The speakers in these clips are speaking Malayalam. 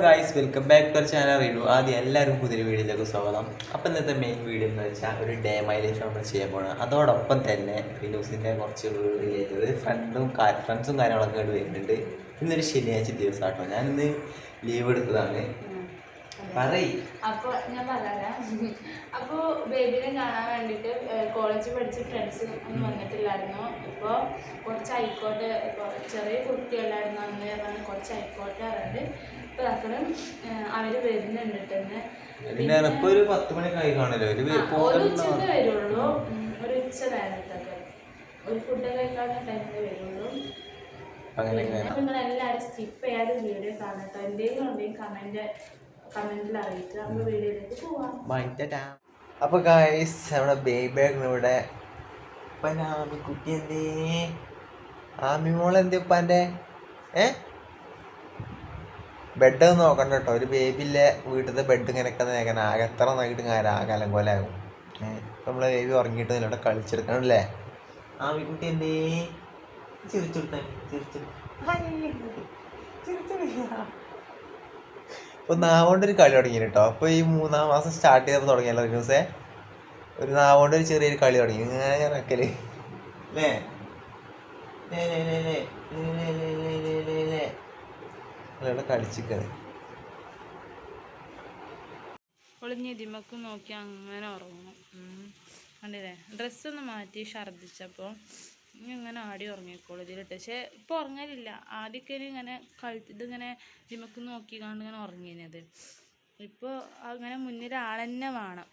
Guys welcome back to channel read ആദ്യം എല്ലാവരും പുതിയ വീഡിയോയിലേക്ക് സ്വാഗതം. അപ്പം ഇന്നത്തെ മെയിൻ വീഡിയോ എന്ന് വെച്ചാൽ ഒരു ഡേ മൈ ലൈഫ് നമ്മൾ ചെയ്യാൻ പോകണം അതോടൊപ്പം തന്നെ റിലൂസിന്റെ കുറച്ച് റിലേറ്റഡ് ഫ്രണ്ടും ഫ്രണ്ട്സും കാര്യങ്ങളൊക്കെ ആയിട്ട് വരുന്നുണ്ട്. ഇന്നൊരു ശനിയാഴ്ച ദിവസം ഞാൻ ഇന്ന് ലീവ് എടുത്തതാണ് അപ്പൊ ഞാൻ പറയാം അപ്പൊ ബേബിനെ കാണാൻ വേണ്ടിട്ട് കോളേജിൽ പഠിച്ച ഫ്രണ്ട്സ് ഒന്നും വന്നിട്ടില്ലായിരുന്നു. ഇപ്പൊ കുറച്ച് ഹൈക്കോട്ട് ചെറിയ കുട്ടികളായിരുന്നു അന്ന് കുറച്ച് ഹൈക്കോട്ട് പറഞ്ഞിട്ട് ഇപ്പൊ അവർ വരുന്നുണ്ട് തന്നെ പിന്നെ ഒരു പത്ത് മണിയൊക്കെ ആയി കാണല്ലോ ഒരു ഒരു ഉച്ചയ്ക്ക് വരുള്ളൂ. ഒരു ഉച്ച നേരത്തൊക്കെ. ഒരു ഫുഡ് കഴിക്കാവുന്ന ടൈമിൽ വരുള്ളൂ. നിങ്ങൾ എല്ലാവരും സ്കിപ്പ് ചെയ്യാതെ വീഡിയോ കാണട്ടോ. എന്തെങ്കിലും ഉണ്ടെങ്കിൽ കമന്റ് കമന്റിൽ അറിയിക്കുക. നമുക്ക് വീഡിയോയിലേക്ക് പോവാം. അപ്പൊ ഗായ്സ് നമ്മുടെ ബേബിയാണ് ഇവിടെ. ആമി കുട്ടി എന്തേ? ആമി മോൾ എന്തേ ഉപ്പാന്റെ? ഏ? ബെഡ് നോക്കണ്ട കേട്ടോ ഒരു ബേബിയിലെ വീട്ടിലെ ബെഡ് ഇങ്ങനെയൊക്കെ നേക്കാൻ ആകെ എത്ര നന്നായിട്ട് ആകെ അലങ്കോലാകും നമ്മളെ ബേബി ഉറങ്ങിയിട്ട് ഇവിടെ കളിച്ചെടുക്കണല്ലേ ആ വീട്ടിൽ എന്തേ ഇപ്പൊ നാവുകൊണ്ട് ഒരു കളി തുടങ്ങി കേട്ടോ അപ്പൊ ഈ മൂന്നാം മാസം സ്റ്റാർട്ട് ചെയ്തപ്പോൾ തുടങ്ങിയല്ലോ ദിവസേ ഒരു നാവുകൊണ്ട് ഒരു ചെറിയൊരു കളി തുടങ്ങി ഇങ്ങനെ നക്കൽ അല്ലേ ഇവിടെ കളിച്ചിക്കണ് ഒളിഞ്ഞിതിമക്ക് നോക്കി അങ്ങനെ ഉറങ്ങും. കണ്ടില്ലേ? ഡ്രസ്സൊന്ന് മാറ്റി ഛർദ്ദിച്ചപ്പോൾ ഇങ്ങനെ ആടി ഉറങ്ങിക്കോളൂ ഇതിലിട്ട്. പക്ഷേ ഇപ്പോൾ ഉറങ്ങലില്ല. ആദ്യമൊക്കെ ഇങ്ങനെ കളി ഇതിങ്ങനെ ഇതിമക്ക് നോക്കി കണ്ട് ഇങ്ങനെ ഉറങ്ങിയത് ഇപ്പോൾ അങ്ങനെ മുന്നിൽ ആളെന്നെ വേണം.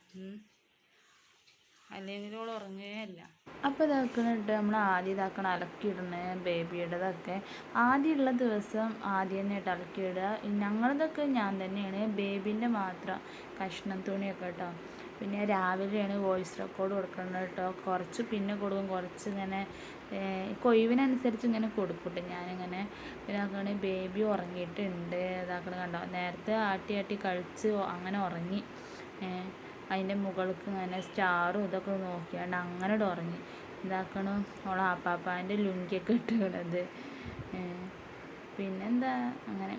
അല്ലെങ്കിൽ ഓൾ ഉറങ്ങുകയല്ല അപ്പോൾ ഇതാക്കണിട്ട് നമ്മൾ ആദ്യം ഇതാക്കണ അലക്കിയിടണേ ബേബിയുടേതൊക്കെ. ആദ്യമുള്ള ദിവസം ആദ്യം തന്നെ ഇട്ട് അലക്കിയിടുക ഞങ്ങളതൊക്കെ ഞാൻ തന്നെയാണ് ബേബിന്റെ മാത്രം കഷ്ണം തുണിയൊക്കെ കേട്ടോ. പിന്നെ രാവിലെയാണ് വോയിസ് റെക്കോർഡ് കൊടുക്കുന്നത് കേട്ടോ. കുറച്ച് പിന്നെ കൊടുക്കും കുറച്ച് ഇങ്ങനെ കൊയ്വിനനുസരിച്ച് ഇങ്ങനെ കൊടുക്കട്ടെ ഞാനിങ്ങനെ. പിന്നെ ആക്കണ ബേബി ഉറങ്ങിയിട്ടുണ്ട്. ഇതാക്കണ കണ്ടോ? നേരത്തെ ആട്ടി ആട്ടി കഴിച്ച് അങ്ങനെ ഉറങ്ങി. അതിന്റെ മുകൾക്ക് ഇങ്ങനെ സ്റ്റാറും ഇതൊക്കെ നോക്കിയാണ്ട് അങ്ങനെ ഉറങ്ങി. ഇതാക്കണം ഓളെ ആപ്പാപ്പാന്റെ ലുങ്കിയൊക്കെ ഇട്ടുകണത് പിന്നെന്താ? അങ്ങനെ.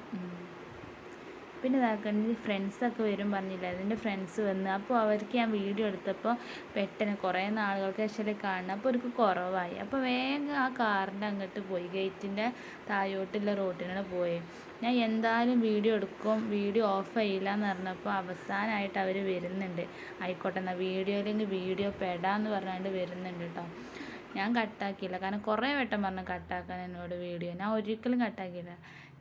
പിന്നെ ഇതാക്കണ്ട ഫ്രണ്ട്സൊക്കെ വരും പറഞ്ഞില്ല അതിന്റെ ഫ്രണ്ട്സ് വന്ന്. അപ്പോൾ അവർക്ക് ഞാൻ വീഡിയോ എടുത്തപ്പോൾ പെട്ടെന്ന് കുറേ നാളുകൾക്ക് ശേഷം കാണണം അപ്പോൾ അവർക്ക് കുറവായി. അപ്പോൾ വേഗം ആ കാറിന്റെ അങ്ങോട്ട് പോയി. ഗേറ്റിന്റെ താഴോട്ടുള്ള റോട്ടിനാണ് പോയി. ഞാൻ എന്തായാലും വീഡിയോ എടുക്കും. വീഡിയോ ഓഫ് ചെയ്യില്ല എന്ന് പറഞ്ഞപ്പോൾ അവസാനമായിട്ട് അവർ വരുന്നുണ്ട്. ആയിക്കോട്ടെ എന്നാൽ വീഡിയോയിലെങ്കിൽ വീഡിയോ പെടാന്ന് പറഞ്ഞുകൊണ്ട് വരുന്നുണ്ട് കേട്ടോ. ഞാൻ കട്ടാക്കിയില്ല. കാരണം കുറേ വട്ടം പറഞ്ഞു കട്ടാക്കാൻ എന്നോട് വീഡിയോ. ഞാൻ ഒരിക്കലും കട്ടാക്കിയില്ല.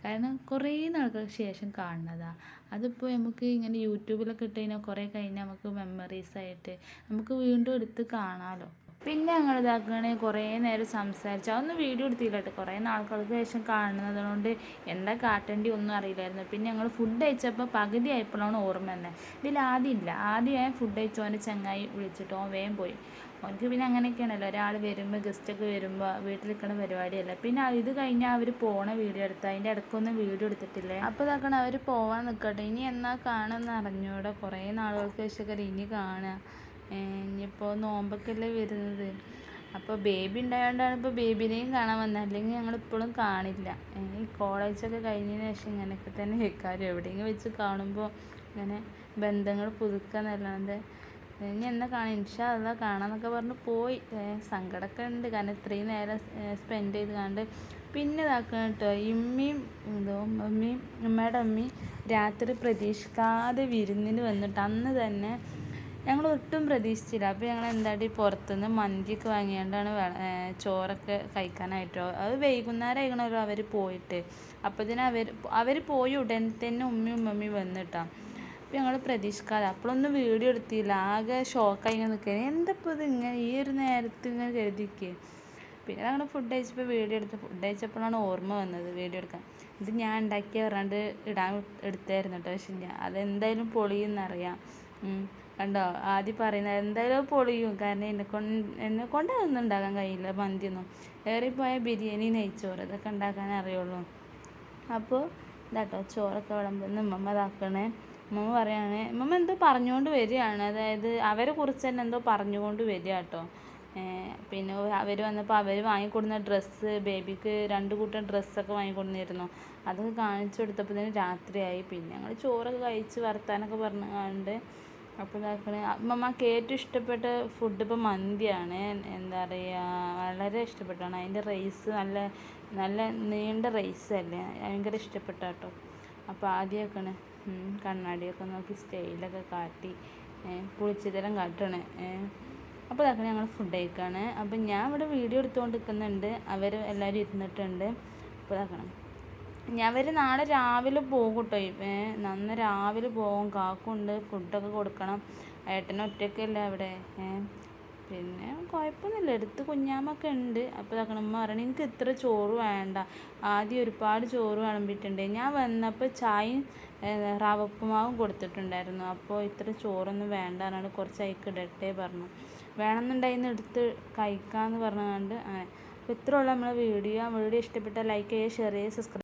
കാരണം കുറേ നാൾക്ക് ശേഷം കാണുന്നതാണ് അതിപ്പോൾ നമുക്ക് ഇങ്ങനെ യൂട്യൂബിലൊക്കെ ഇട്ട് കഴിഞ്ഞാൽ കുറേ കഴിഞ്ഞാൽ നമുക്ക് മെമ്മറീസ് ആയിട്ട് നമുക്ക് വീണ്ടും എടുത്ത് കാണാമല്ലോ പിന്നെ ഞങ്ങൾ ഇതാക്കുകയാണെങ്കിൽ കുറേ നേരം സംസാരിച്ചു. അതൊന്നും വീഡിയോ എടുത്തില്ല കേട്ടോ. കുറേ നാളുകൾക്ക് ശേഷം കാണുന്നതുകൊണ്ട് എന്താ കാട്ടേണ്ടി ഒന്നും അറിയില്ലായിരുന്നു. പിന്നെ ഞങ്ങൾ ഫുഡ് കഴിച്ചപ്പോൾ പകുതി ആയപ്പോഴാണ് ഓർമ്മ തന്നെ ഇതിൽ ആദ്യം ഇല്ല. ആദ്യം ഞാൻ ഫുഡ് കഴിച്ചു അവന്റെ ചങ്ങായി വിളിച്ചിട്ട് ഓൻ വേഗം പോയി. അവനക്ക് പിന്നെ അങ്ങനെയൊക്കെയാണല്ലോ. ഒരാൾ വരുമ്പോൾ ഗസ്റ്റൊക്കെ വരുമ്പോൾ വീട്ടിൽ നിൽക്കുന്ന പരിപാടിയല്ല. പിന്നെ ഇത് കഴിഞ്ഞാൽ അവർ പോണ വീഡിയോ എടുത്ത്. അതിന്റെ ഇടയ്ക്കൊന്നും വീഡിയോ എടുത്തിട്ടില്ലേ? അപ്പോൾ ഇതാക്കണം അവർ പോവാൻ നിൽക്കട്ടെ ഇനി എന്നാ കാണുമെന്ന് അറിഞ്ഞൂടെ. കുറേ നാളുകൾക്ക് ശേഷമൊക്കെ ഇനി കാണുക. ഇനിയിപ്പോൾ നോമ്പൊക്കെയല്ലേ വരുന്നത്. അപ്പോൾ ബേബി ഉണ്ടായതുകൊണ്ടാണ് ഇപ്പോൾ ബേബിനെയും കാണാൻ വന്നത് അല്ലെങ്കിൽ ഞങ്ങൾ ഇപ്പോഴും കാണില്ല. ഈ കോളേജൊക്കെ കഴിഞ്ഞതിന് ശേഷം ഇങ്ങനെയൊക്കെ തന്നെ വെക്കാറ് എവിടെയെങ്കിലും വെച്ച് കാണുമ്പോൾ ഇങ്ങനെ ബന്ധങ്ങൾ പുതുക്കാന്നല്ലാതെ ഇനി എന്നാ കാണാം ഇൻഷാ അല്ല കാണാമെന്നൊക്കെ പറഞ്ഞ് പോയി. സങ്കടമൊക്കെ ഉണ്ട്. കാരണം ഇത്രയും നേരം സ്പെൻഡ് ചെയ്ത് കണ്ട് പിന്നെ ഇതാക്കണം കേട്ടോ. ഇമ്മയും എന്തോ അമ്മയും ഉമ്മയുടെ അമ്മയും രാത്രി പ്രതീക്ഷിക്കാതെ വിരുന്നിന് വന്നിട്ട് അന്ന് തന്നെ ഞങ്ങൾ ഒട്ടും പ്രതീക്ഷിച്ചില്ല. അപ്പോൾ ഞങ്ങൾ എന്താട്ടി പുറത്തുനിന്ന് മന്തിയൊക്കെ വാങ്ങിയാണ്ടാണ് ചോറൊക്കെ കഴിക്കാനായിട്ടോ. അത് വൈകുന്നേരം ആയിക്കണല്ലോ അവർ പോയിട്ട്. അപ്പോഴത്തേനും അവർ അവർ പോയി ഉടൻ തന്നെ ഉമ്മയും ഉമ്മമ്മയും വന്നിട്ടാ. അപ്പോൾ ഞങ്ങൾ പ്രതീക്ഷിക്കാതെ അപ്പോഴൊന്നും വീഡിയോ എടുത്തില്ല. ആകെ ഷോക്കായി ഇങ്ങനെ എന്താ ഇപ്പൊ ഇത് ഇങ്ങനെ ഈ ഒരു നേരത്ത് ഇങ്ങനെ കരുതിക്കേ? പിന്നെ ഞങ്ങൾ ഫുഡ് കഴിച്ചപ്പോൾ വീഡിയോ എടുത്ത് ഫുഡ് കഴിച്ചപ്പോഴാണ് ഓർമ്മ വന്നത് വീഡിയോ എടുക്കാൻ. ഇത് ഞാൻ ഉണ്ടാക്കിയ പറഞ്ഞാണ്ട് ഇടാൻ എടുത്തായിരുന്നു കേട്ടോ പക്ഷെ ഞാൻ അതെന്തായാലും പൊളിയെന്നറിയാം. കണ്ടോ? ആദ്യം പറയുന്നത് എന്തായാലും പൊളിയും. കാരണം എന്നെ കൊണ്ട് എന്നെ കൊണ്ട് ഒന്നും ഉണ്ടാക്കാൻ കഴിയില്ല മന്തിയൊന്നും. ഏറിപ്പോയ ബിരിയാണി നെയ്ച്ചോറ് ഇതൊക്കെ ഉണ്ടാക്കാൻ അറിയുള്ളൂ. അപ്പോൾ ഇതാട്ടോ ചോറൊക്കെ വിളമ്പുന്ന ഉമ്മമ്മ ഇതാക്കണേ ഉമ്മമ്മ പറയാണ് ഉമ്മമ്മ എന്തോ പറഞ്ഞുകൊണ്ട് വരികയാണ്. അതായത് അവരെ കുറിച്ച് തന്നെ എന്തോ പറഞ്ഞുകൊണ്ട് വരിക കേട്ടോ പിന്നെ അവർ വന്നപ്പോൾ അവർ വാങ്ങിക്കൊടുന്ന ഡ്രസ്സ് ബേബിക്ക് രണ്ട് കൂട്ടം ഡ്രസ്സൊക്കെ വാങ്ങിക്കൊടുന്നിരുന്നു. അതൊക്കെ കാണിച്ചു കൊടുത്തപ്പോൾ തന്നെ രാത്രിയായി. പിന്നെ ഞങ്ങൾ ചോറൊക്കെ കഴിച്ച് വർത്താനൊക്കെ പറഞ്ഞ് കണ്ട് അപ്പോൾ ഇതാക്കണേ അമ്മമ്മക്ക് ഏറ്റവും ഇഷ്ടപ്പെട്ട ഫുഡ് ഇപ്പോൾ മന്തിയാണ്. എന്താ പറയുക വളരെ ഇഷ്ടപ്പെട്ടാണ് അതിന്റെ റൈസ് നല്ല നല്ല നീണ്ട റൈസ് അല്ലേ? ഭയങ്കര ഇഷ്ടപ്പെട്ട കേട്ടോ അപ്പോൾ ആദ്യമൊക്കെയാണ് കണ്ണാടിയൊക്കെ നോക്കി സ്റ്റൈലൊക്കെ കാട്ടി പുളിച്ചിതരം കാട്ടണേ അപ്പോൾ ഇതാക്കണേ ഞങ്ങൾ ഫുഡ് കഴിക്കുകയാണ് അപ്പം ഞാൻ ഇവിടെ വീഡിയോ എടുത്തുകൊണ്ട് നിൽക്കുന്നുണ്ട് അവർ എല്ലാവരും ഇരുന്നിട്ടുണ്ട്. അപ്പോൾ ഇതാക്കണം. ഞാൻ വരും നാളെ രാവിലെ പോകും കേട്ടോ നന്ന രാവിലെ പോകും. കാക്കുണ്ട് ഫുഡൊക്കെ കൊടുക്കണം. ഏട്ടൻ ഒറ്റയ്ക്കല്ല അവിടെ? പിന്നെ കുഴപ്പമൊന്നുമില്ല. എടുത്ത് കുഞ്ഞാമൊക്കെ ഉണ്ട്. അപ്പോൾ ഇതാക്കണം. ഉമ്മ പറയണ എനിക്ക് ഇത്ര ചോറ് വേണ്ട. ആദ്യം ഒരുപാട് ചോറ് വിളമ്പിയിട്ടുണ്ട്. ഞാൻ വന്നപ്പോൾ ചായയും റവപ്പുമാവും കൊടുത്തിട്ടുണ്ടായിരുന്നു. അപ്പോൾ ഇത്ര ചോറൊന്നും വേണ്ട എന്നാണ് കുറച്ച് അയക്ക് ഇടട്ടെ പറഞ്ഞു. വേണമെന്നുണ്ടായിരുന്നു എടുത്ത് കഴിക്കാമെന്ന് പറഞ്ഞുകൊണ്ട് അങ്ങനെ അപ്പോൾ ഇത്രയുള്ള നമ്മളെ വീഡിയോ. വീഡിയോ ഇഷ്ടപ്പെട്ടാൽ ലൈക്ക് ചെയ്യുക ഷെയർ ചെയ്യുക സബ്സ്ക്രൈബ്